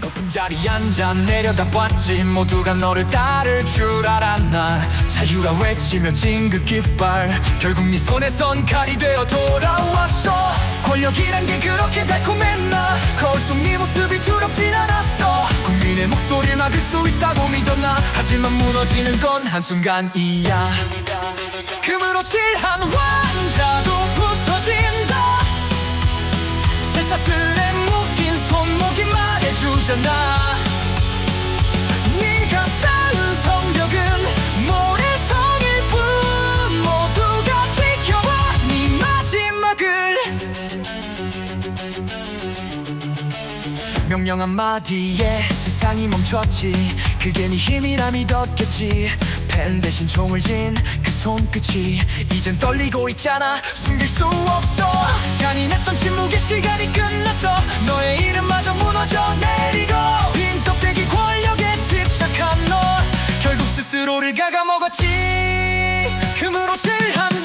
높은 자리 앉아 내려다봤지. 모두가 너를 따를 줄 알았나. 자유라 외치며 진급 깃발. 결국 네 손에선 칼이 되어 돌아왔어. 권력이란 게 그렇게 달콤했나. 거울 속 네 모습이 두렵진 않았어. 국민의 목소리를 막을 수 있다고 믿었나. 하지만 무너지는 건 한순간이야. 금으로 칠한 왕자도 명령 한마디에 세상이 멈췄지. 그게 네 힘이라 믿었겠지. 펜 대신 총을 쥔 그 손끝이 이젠 떨리고 있잖아. 숨길 수 없어. 잔인했던 침묵의 시간이 끝났어. 너의 이름마저 무너져 내리고 빈 껍데기 권력에 집착한 너. 결국 스스로를 갉아먹었지. 금으로 칠한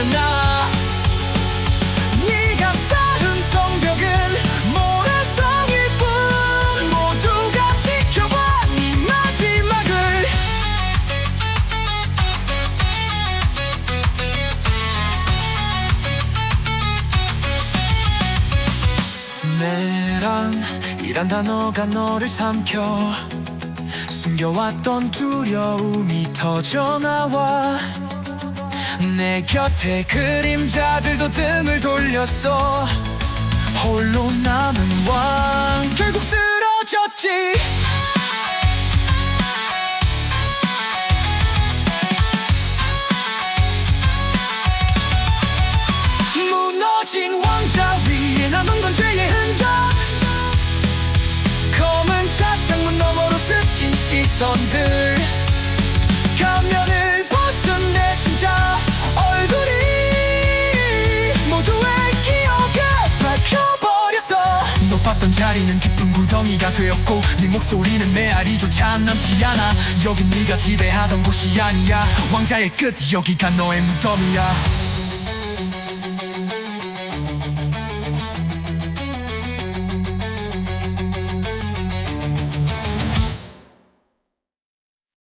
말해주잖아 네가 쌓은 성벽은 모래성일 뿐. 모두가 지켜봐 네 마지막을. 내란 이란 단어가 너를 삼켜 숨겨왔던 두려움이 터져나와 내 곁에 그림자들도 등을 돌렸어. 홀로 남은 왕 결국 쓰러졌지. 무너진 왕자 위에 남은 건 죄의 흔적. 검은 차창문 너머로 스친 시선들 높았던 자리는 깊은 구덩이가 되었고 네 목소리는 메아리조차 남지 않아. 여긴 네가 지배하던 곳이 아니야. 왕자의 끝 여기가 너의 무덤이야